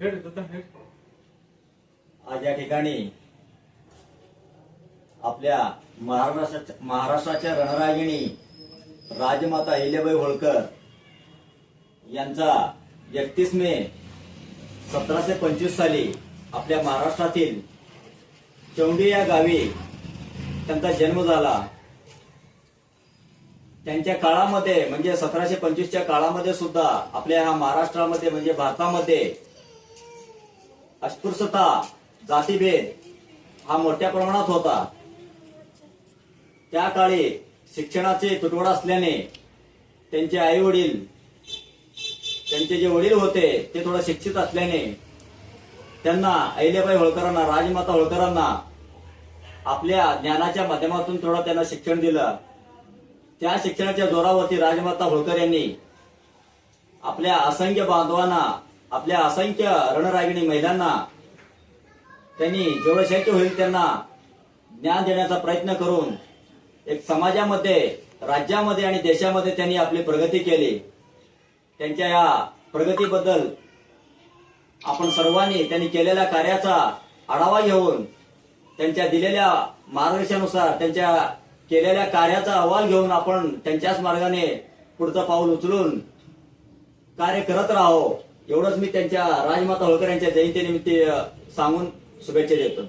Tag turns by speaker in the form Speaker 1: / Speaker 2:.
Speaker 1: आज या ठिकाणी आपल्या महाराष्ट्राच्या महाराष्ट्राच्या रणरागिणी राजमाता अहिल्याबाई होळकर यांचा एकतीस मे सतराशे पंचवीस साली आपल्या महाराष्ट्रातील चौंडी या गावी त्यांचा जन्म झाला. त्यांच्या काळामध्ये म्हणजे सतराशे पंचवीसच्या काळामध्ये सुद्धा आपल्या ह्या महाराष्ट्रामध्ये म्हणजे भारतामध्ये अस्पृश्यता जातीभेद हा मोठ्या प्रमाणात होता. त्या काळी शिक्षणाचे तुटवडा असल्याने त्यांचे आई वडील त्यांचे जे वडील होते ते थोडं शिक्षित असल्याने त्यांना अहिल्याबाई होळकरांना राजमाता होळकरांना आपल्या ज्ञानाच्या माध्यमातून थोडं त्यांना शिक्षण दिलं. त्या शिक्षणाच्या जोरावरती राजमाता होळकर यांनी आपल्या असंख्य बांधवांना आपल्या असंख्य रणरागिणी महिलांना त्यांनी जेवढं शक्य होईल त्यांना ज्ञान देण्याचा प्रयत्न करून एक समाजामध्ये राज्यामध्ये आणि देशामध्ये त्यांनी आपली प्रगती केली. त्यांच्या या प्रगतीबद्दल आपण सर्वांनी त्यांनी केलेल्या कार्याचा आढावा घेऊन त्यांच्या दिलेल्या मार्गदर्शनानुसार त्यांच्या केलेल्या कार्याचा अहवाल घेऊन आपण त्यांच्याच मार्गाने पुढचं पाऊल उचलून कार्य करत राहो. एवढंच मी त्यांच्या राजमाता होळकर यांच्या जयंतीनिमित्त सांगून शुभेच्छा देतो.